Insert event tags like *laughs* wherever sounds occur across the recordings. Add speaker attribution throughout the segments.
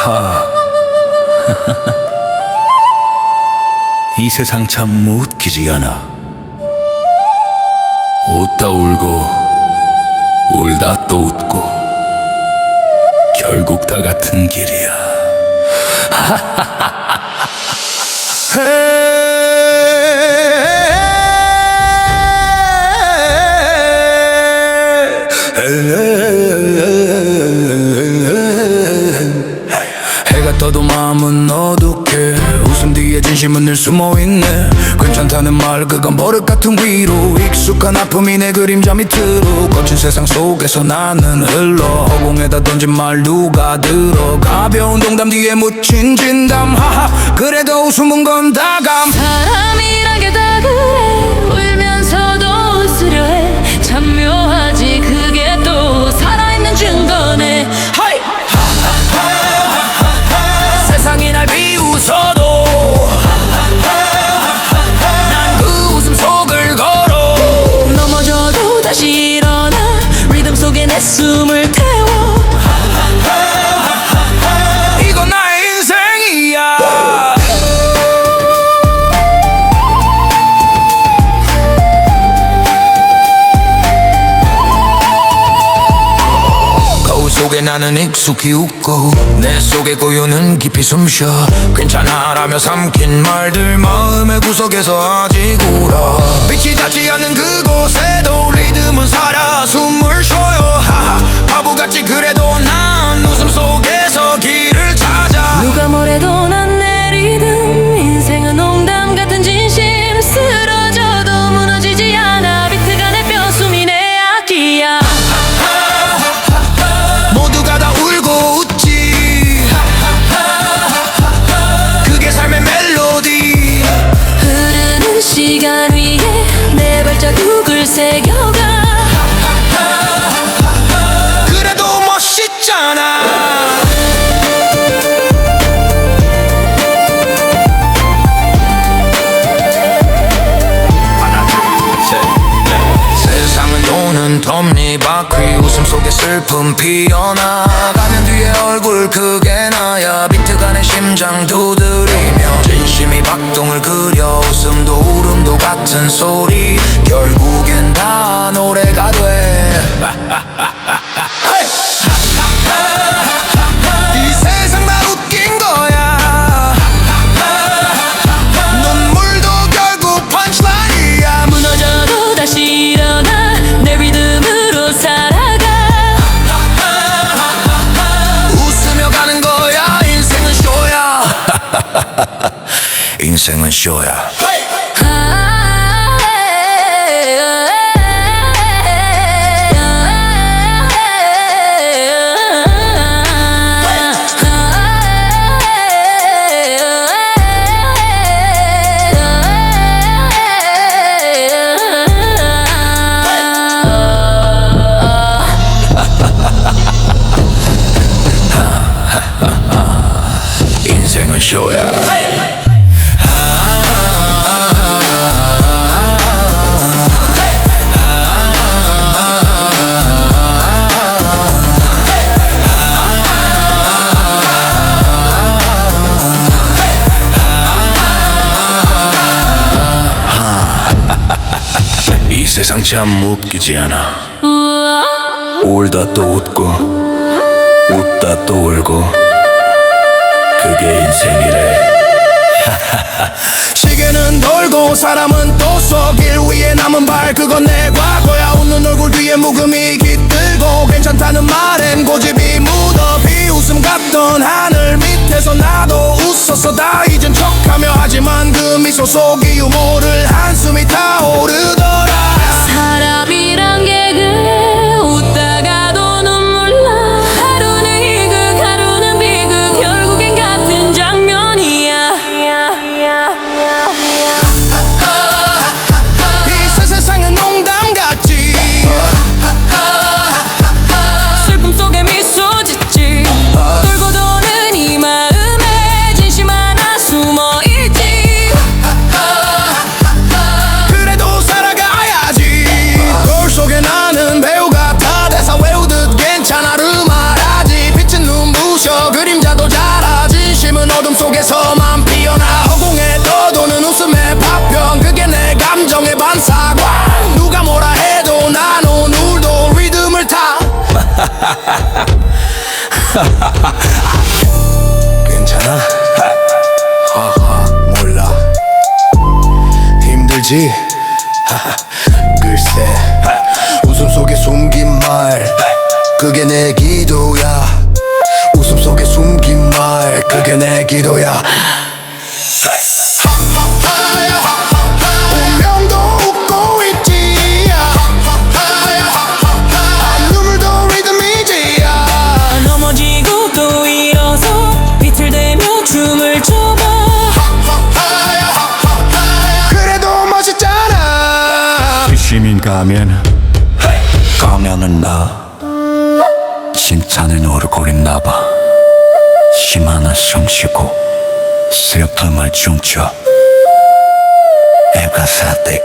Speaker 1: *laughs* 이 세상 참 웃기지 않아. 웃다 울고, 울다 또 웃고, 결국 다 같은 길이야. *laughs* 떠도 마음은 어둑해 웃음 뒤에 진심은 늘 숨어있네. 괜찮다는 말 그건 버릇 같은 위로. 익숙한 아픔이 내 그림자 밑으로 거친 세상 속에서 나는 흘러. 허공에다 던진 말 누가 들어? 가벼운 농담 뒤에 묻힌 진담. 하하 그래도 웃음은 건 다감.
Speaker 2: 사람이
Speaker 1: 나는 익숙히 웃고 내 속에 고요는 깊이 숨쉬어 괜찮아라며 삼킨 말들 마음의 구석에서 아직 울어 빛이 닿지 않는 그곳에도 리듬은 살아 숨을 쉬어요. 하하 바보같이 그래
Speaker 2: 도는
Speaker 1: 톱니바퀴 웃음 속에 슬픔 피어나가면 뒤에 얼굴 크게 나야 비트가 내 심장 두드리며 진심이 박동을 그려 웃음도 울음도 같은 소리 결국엔 다 노래가 돼 *laughs* 인생은 쇼야 세상 참 웃기지 않아. 울다 또 웃고 웃다 또 울고 그게 인생이래. *laughs* 시계는 돌고 사람은 또 쏘길 위에 남은 발 그건 내 과거야. 웃는 얼굴 뒤에 묵음이 깃들고 괜찮다는 말엔 고집이 묻어. 비웃음 같던 하늘 밑에서 나도 웃었어. 다 잊은 척하며 하지만 그 미소 속이 유머를 한숨이 타오르더라
Speaker 2: 사
Speaker 3: 그게 내 기도야. 웃음 속에 숨긴 말 그게 내 기도야. 운명도 웃고 있지 눈물도 리듬이지
Speaker 2: 넘어지고 또 일어서 비틀대며 춤을 춰봐.
Speaker 3: 그래도 멋있잖아.
Speaker 4: 시민 가면 가면은 나 칭찬은 얼굴인 나봐. 힘하나 숨쉬고 슬픔을 춤춰 애가 사대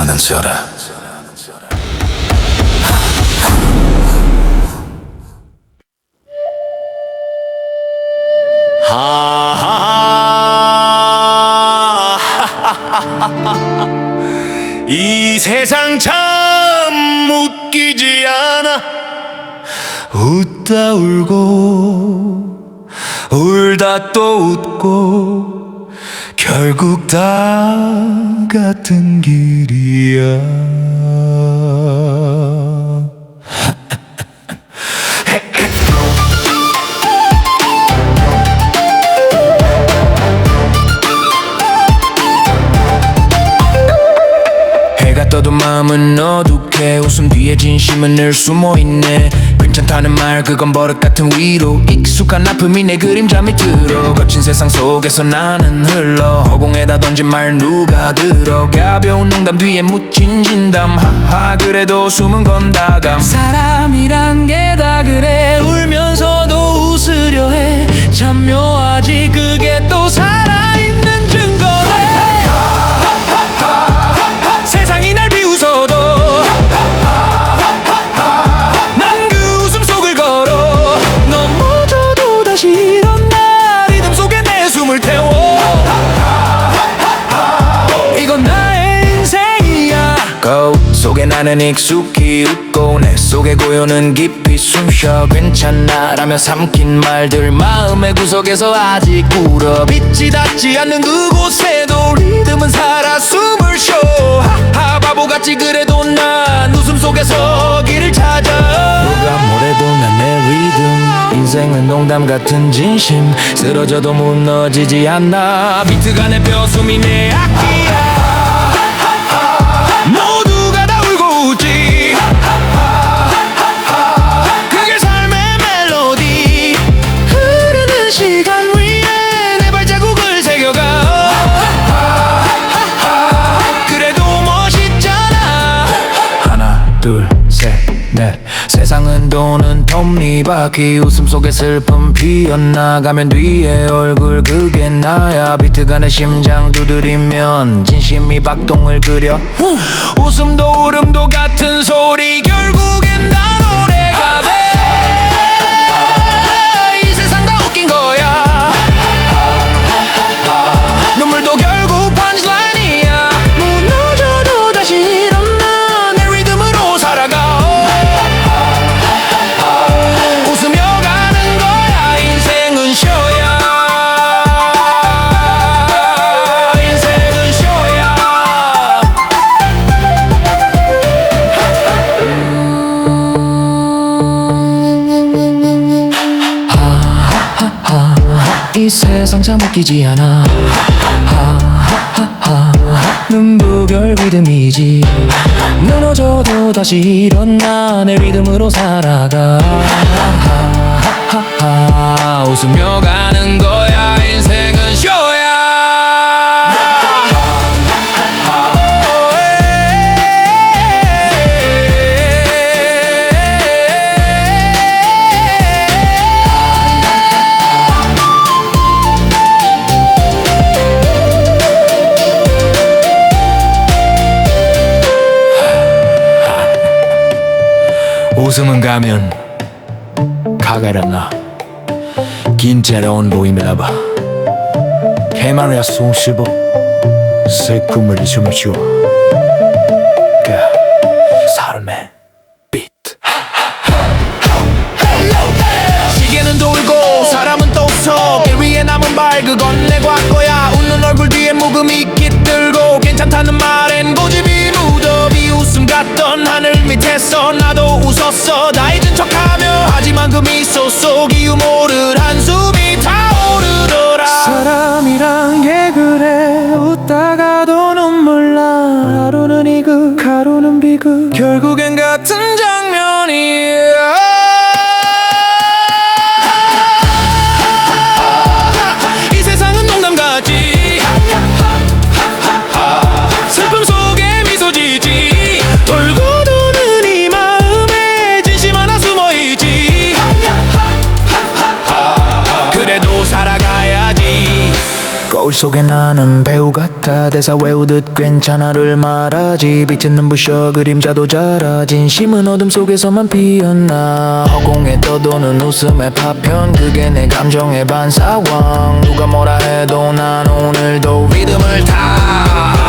Speaker 3: 나는 살아
Speaker 4: 이 세상 참 웃기지 않아 웃다 울고 울다 또 웃고 결국 다 같은 길이야.
Speaker 1: 해가 떠도 마음은 어둑해 웃음 뒤에 진심은 늘 숨어있네 괜찮다는 말 그건 버릇 같은 위로. 익숙한 아픔이 내 그림자 밑으로. 거친 세상 속에서 나는 흘러. 허공에다 던진 말 누가 들어. 가벼운 농담 뒤에 묻힌 진담. 하하 그래도 숨은 건 다감. 사람이란 게 다 그래. 울면서도 웃으려 해참 묘하지 그게 또 살아 나는 익숙히 웃고 내 속의 고요는 깊이 숨쉬어 괜찮아 라며 삼킨 말들 마음의 구석에서 아직 울어 빛이 닿지 않는 그곳에도 리듬은 살아 숨을 쉬어. 하하 바보같이 그래도 난 웃음 속에서 길을 찾아. 누가 뭐래도 난내 리듬 인생은 농담 같은 진심. 쓰러져도 무너지지 않아 비트가 내 뼈숨이 내 악기야 바퀴 웃음 속에 슬픔 피어나가면 뒤에 얼굴 그게 나야. 비트가 내 심장 두드리면 진심이 박동을 그려. 웃음도 울음도 같은 소리. 결국
Speaker 5: 상참 웃기지 않아. 눈부결 리듬이지. 무너져도 다시 일어나 내 리듬으로 살아가. 웃으며 가는 거 웃음은 가면 가가렸나? 긴자로운 보임이라 봐. 해마리아 송시보 새 꿈을 숨쉬어
Speaker 1: 비극 결국엔 같은 장면이야. 이 세상은 농담 같지 슬픔 속에 미소 지지 돌고 도는 이 마음에 진심 하나 숨어 있지 그래도 살아가야지
Speaker 5: 거울 속에 나는 배우 같아 대사 외우듯 괜찮아를 말하지. 빛은 눈부셔 그림자도 자라. 진심은 어둠 속에서만 피었나. 허공에 떠도는 웃음의 파편 그게 내 감정의 반사왕 누가 뭐라 해도 난 오늘도
Speaker 1: 리듬을 타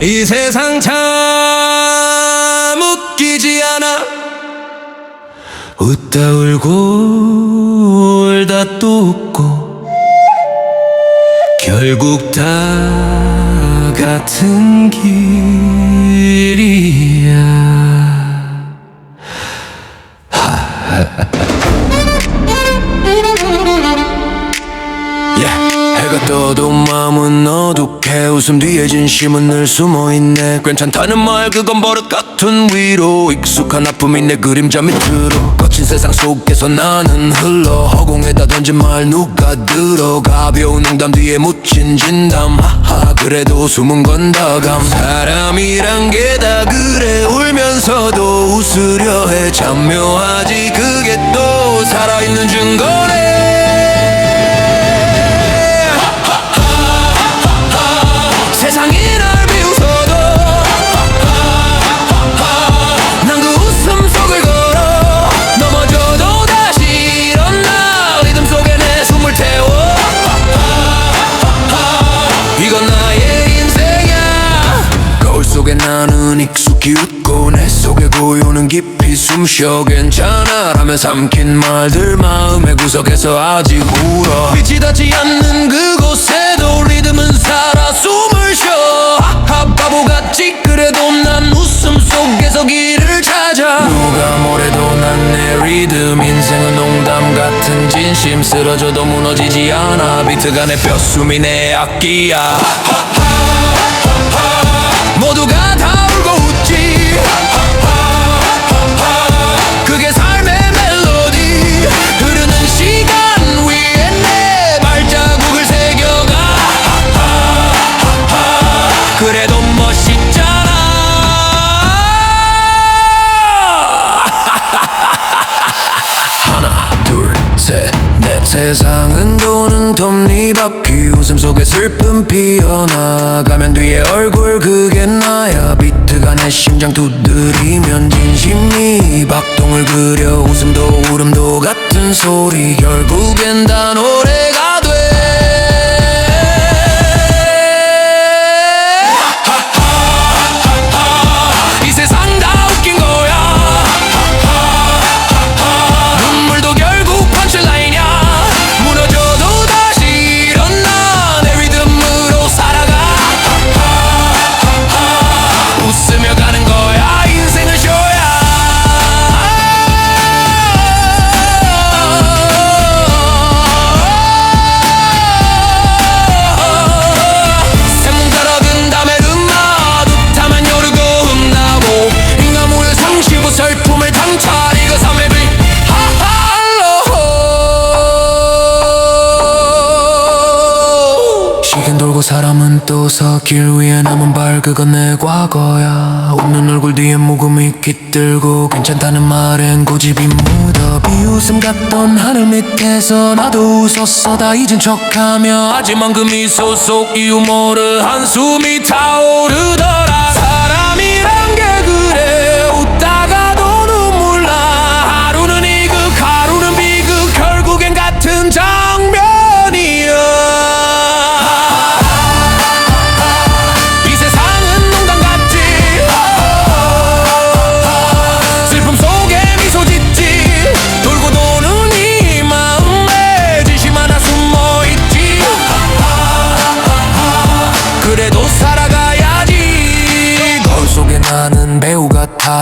Speaker 1: 이 세상 참 웃기지 않아?
Speaker 6: 웃다 울고 울다 또 웃고 결국 다 같은 길이야
Speaker 1: 해가 떠도 마음은 어둑해 웃음 뒤에 진심은 늘 숨어있네. 괜찮다는 말 그건 버릇 같은 위로. 익숙한 아픔이 내 그림자 밑으로. 거친 세상 속에서 나는 흘러. 허공에다 던진 말 누가 들어. 가벼운 농담 뒤에 묻힌 진담. 하하 그래도 숨은 건 다감. 사람이란 게 다 그래. 울면서도 웃으려 해. 참 묘하지 그게 또 살아있는 증거네 웃고 내 속에 고요는 깊이 숨쉬어 괜찮아 라며 삼킨 말들 마음의 구석에서 아직 울어. 빛이 닿지 않는 그곳에도 리듬은 살아 숨을 쉬어. 하하 바보같이 그래도 난 웃음 속에서 길을 찾아. 누가 뭐래도 난 내 리듬 인생은 농담 같은 진심. 쓰러져도 무너지지 않아. 비트가 내 뼈숨이 내 악기야. 모두가 그래도 멋있잖아. *laughs* 하나 둘 셋 넷 세상은 도는 톱니바퀴 웃음 속에 슬픔 피어나가면 뒤에 얼굴 그게 나야. 비트가 내 심장 두드리면 진심이 박동을 그려. 웃음도 울음도 같은 소리. 결국엔 다 노래가 사람은 또서길 위에 남은 발 그건 내 과거야. 웃는 얼굴 뒤에 묵음이 깃들고 괜찮다는 말엔 고집이 묻어. 비웃음 같던 하늘 밑에서 나도 웃었어. 다 잊은 척하며 하지만 그 미소 속 이유 모르 한숨이 타오르더라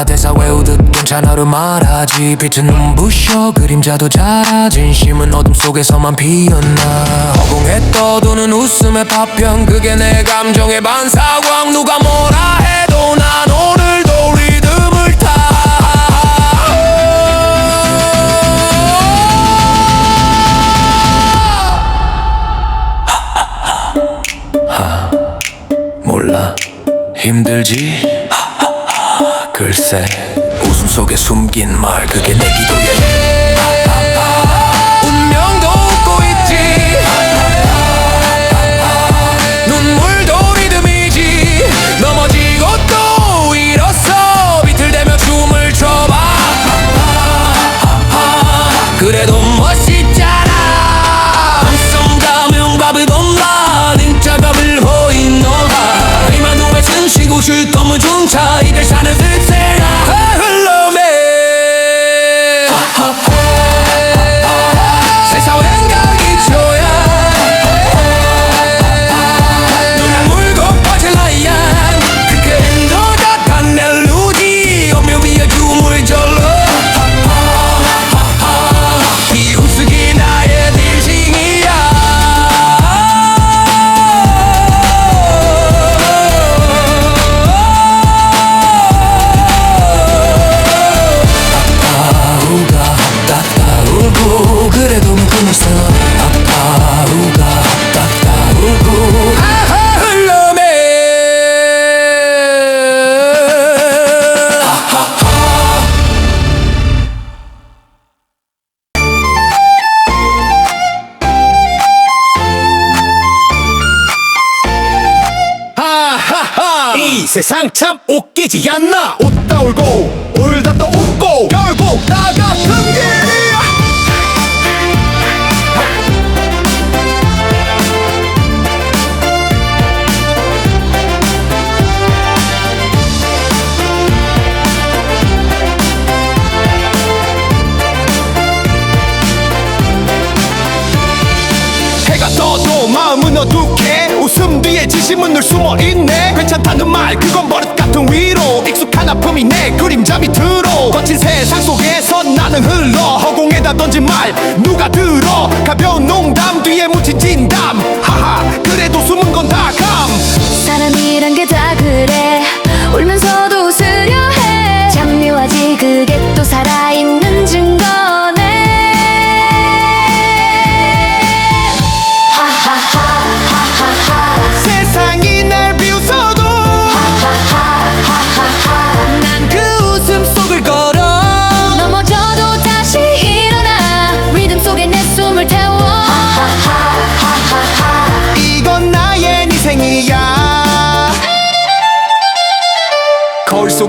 Speaker 1: 대사 외우듯 괜찮아로 말하지. 빛은 눈부셔 그림자도 자라 진심은 어둠 속에서만 피어나. 허공에 떠도는 웃음의 파편. 그게 내 감정의 반사광 누가 뭐라 해도 난 오늘도 리듬을 타. *laughs* 몰라. 힘들지 글쎄 웃음 속에 숨긴 말 그게 내 기도야 이 세상
Speaker 7: 참 웃기지 않나? 웃다 울고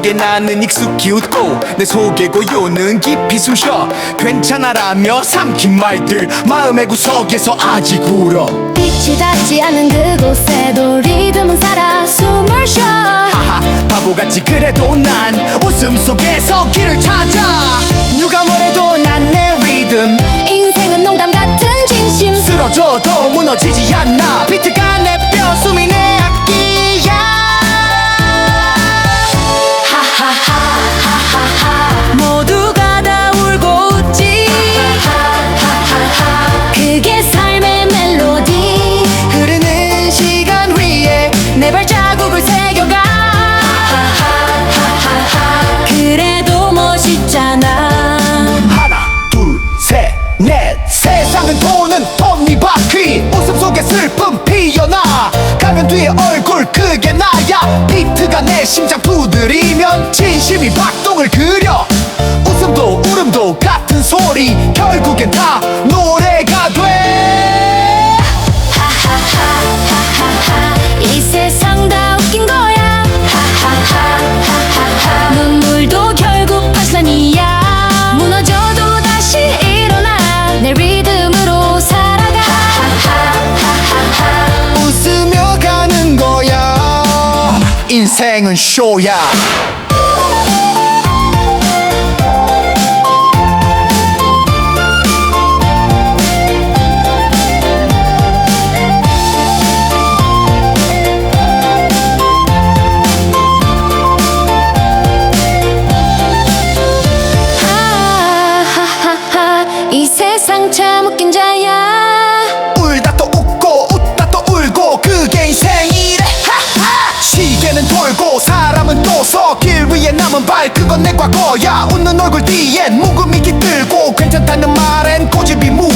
Speaker 7: 속에 나는 익숙히 웃고 내 속에 고요는 깊이 숨쉬어 괜찮아라며 삼킨 말들 마음의 구석에서 아직 울어.
Speaker 2: 빛이 닿지 않는 그곳에도 리듬은 살아 숨을 쉬어.
Speaker 7: 하하 바보같이 그래도 난 웃음 속에서 길을 찾아. 누가 뭐래도 난 내 리듬. 심장 부드리면 진심이 박동을 그려. 인생은 쇼야. 건 내 과 거야 웃는 얼굴 뒤엔 묵음이 깃들고 괜찮다는 말엔 고집이 무.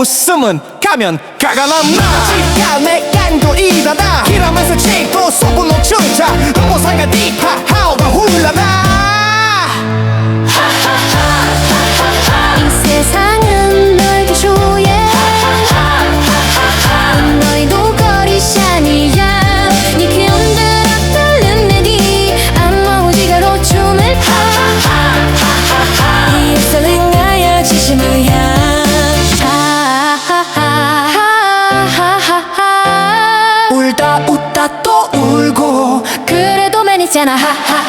Speaker 7: 웃음은 가면 가가 난다 직감의 간도 이다다 기라면서 찍고 속으로 춤자 너무 상가 디파 하우가 훌라나.
Speaker 2: And I ha ha.